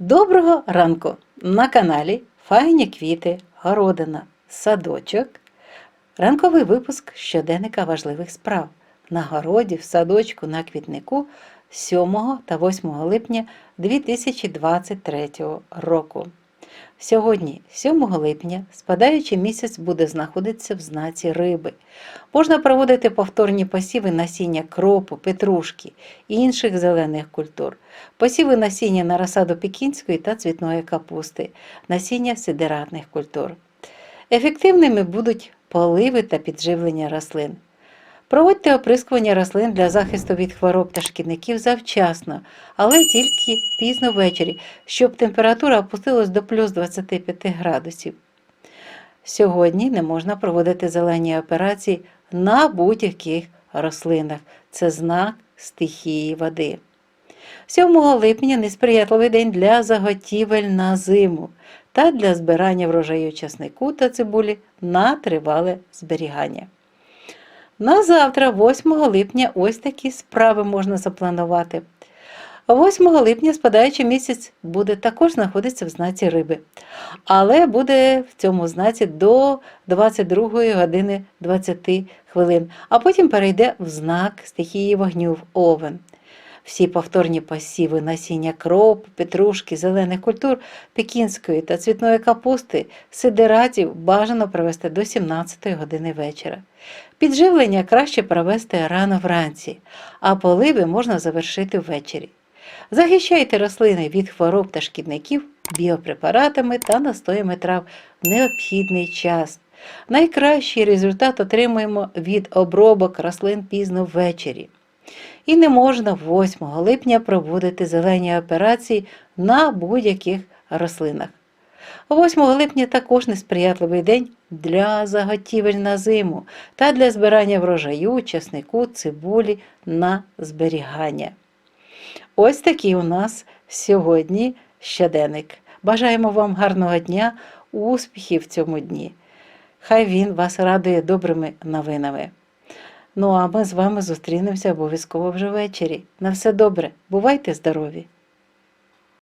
Доброго ранку! На каналі Файні квіти, городина, садочок. Ранковий випуск щоденника важливих справ на городі, в садочку, на квітнику 7 та 8 липня 2023 року. Сьогодні, 7 липня, спадаючий місяць буде знаходитися в знаці риби. Можна проводити повторні посіви насіння кропу, петрушки і інших зелених культур, посіви насіння на розсаду пекінської та цвітної капусти, насіння сидератних культур. Ефективними будуть поливи та підживлення рослин. Проводьте оприскування рослин для захисту від хвороб та шкідників завчасно, але тільки пізно ввечері, щоб температура опустилась до плюс 25 градусів. Сьогодні не можна проводити зелені операції на будь-яких рослинах. Це знак стихії води. 7 липня несприятливий день для заготівель на зиму та для збирання врожаю часнику та цибулі на тривале зберігання. На завтра, 8 липня, ось такі справи можна запланувати. 8 липня спадаючий місяць буде також знаходитися в знаці риби, але буде в цьому знаці до 22 години 20 хвилин, а потім перейде в знак стихії вогню в овен. Всі повторні посіви насіння кроп, петрушки, зелених культур, пекінської та цвітної капусти, сидератів бажано провести до 17 години вечора. Підживлення краще провести рано вранці, а поливи можна завершити ввечері. Захищайте рослини від хвороб та шкідників біопрепаратами та настоями трав в необхідний час. Найкращий результат отримуємо від обробок рослин пізно ввечері. І не можна 8 липня проводити зелені операції на будь-яких рослинах. 8 липня також несприятливий день для заготівель на зиму та для збирання врожаю, часнику, цибулі на зберігання. Ось такий у нас сьогодні щоденник. Бажаємо вам гарного дня, успіхів в цьому дні. Хай він вас радує добрими новинами. Ну а ми з вами зустрінемося обов'язково вже ввечері. На все добре, бувайте здорові!